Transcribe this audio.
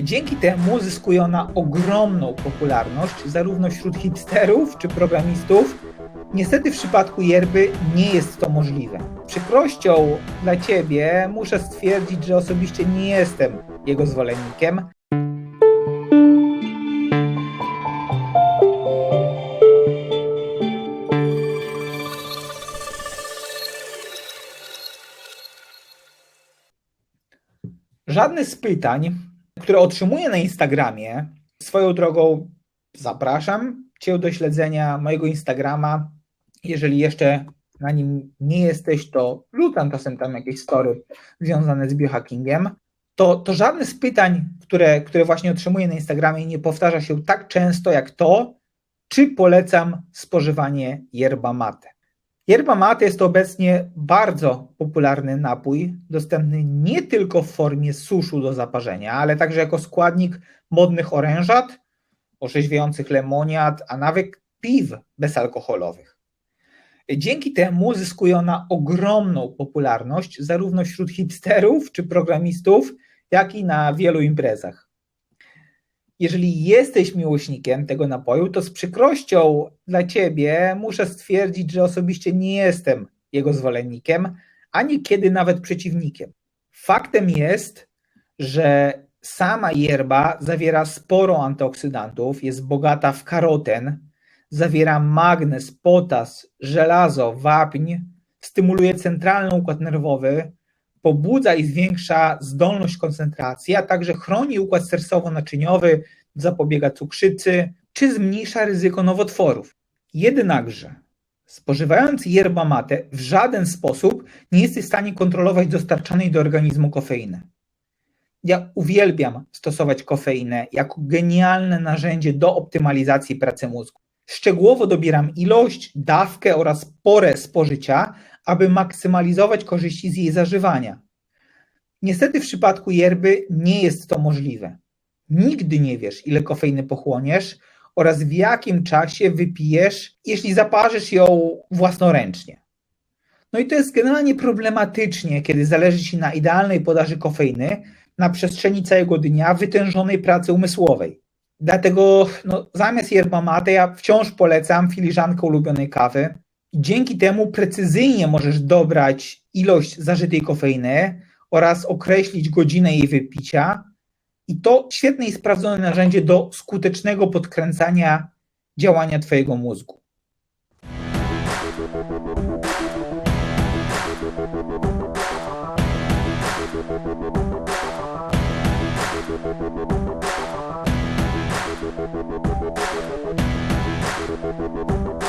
Dzięki temu zyskuje ona ogromną popularność zarówno wśród hipsterów czy programistów. Niestety w przypadku yerby nie jest to możliwe. Przykrością dla ciebie muszę stwierdzić, że osobiście nie jestem jego zwolennikiem. Żadne z pytań, które otrzymuję na Instagramie, swoją drogą zapraszam Cię do śledzenia mojego Instagrama. Jeżeli jeszcze na nim nie jesteś, to rzucam czasem tam jakieś story związane z biohackingiem. To, to żadne z pytań, które, które właśnie otrzymuję na Instagramie, nie powtarza się tak często jak to, czy polecam spożywanie yerba mate. Yerba mate jest to obecnie bardzo popularny napój, dostępny nie tylko w formie suszu do zaparzenia, ale także jako składnik modnych orężat, orzeźwiających lemoniad, a nawet piw bezalkoholowych. Dzięki temu zyskuje ona ogromną popularność zarówno wśród hipsterów czy programistów, jak i na wielu imprezach. Jeżeli jesteś miłośnikiem tego napoju, to z przykrością dla ciebie muszę stwierdzić, że osobiście nie jestem jego zwolennikiem, ani kiedy nawet przeciwnikiem. Faktem jest, że sama yerba zawiera sporo antyoksydantów, jest bogata w karoten, zawiera magnez, potas, żelazo, wapń, stymuluje centralny układ nerwowy, pobudza i zwiększa zdolność koncentracji, a także chroni układ sercowo-naczyniowy, zapobiega cukrzycy czy zmniejsza ryzyko nowotworów. Jednakże spożywając yerba mate w żaden sposób nie jesteś w stanie kontrolować dostarczanej do organizmu kofeiny. Ja uwielbiam stosować kofeinę jako genialne narzędzie do optymalizacji pracy mózgu. Szczegółowo dobieram ilość, dawkę oraz porę spożycia, aby maksymalizować korzyści z jej zażywania. Niestety w przypadku yerby nie jest to możliwe. Nigdy nie wiesz, ile kofeiny pochłoniesz oraz w jakim czasie wypijesz, jeśli zaparzysz ją własnoręcznie. No i to jest generalnie problematycznie, kiedy zależy Ci na idealnej podaży kofeiny na przestrzeni całego dnia wytężonej pracy umysłowej. Dlatego no, zamiast yerba mate ja wciąż polecam filiżankę ulubionej kawy. Dzięki temu precyzyjnie możesz dobrać ilość zażytej kofeiny oraz określić godzinę jej wypicia. I to świetne i sprawdzone narzędzie do skutecznego podkręcania działania Twojego mózgu. Thank you.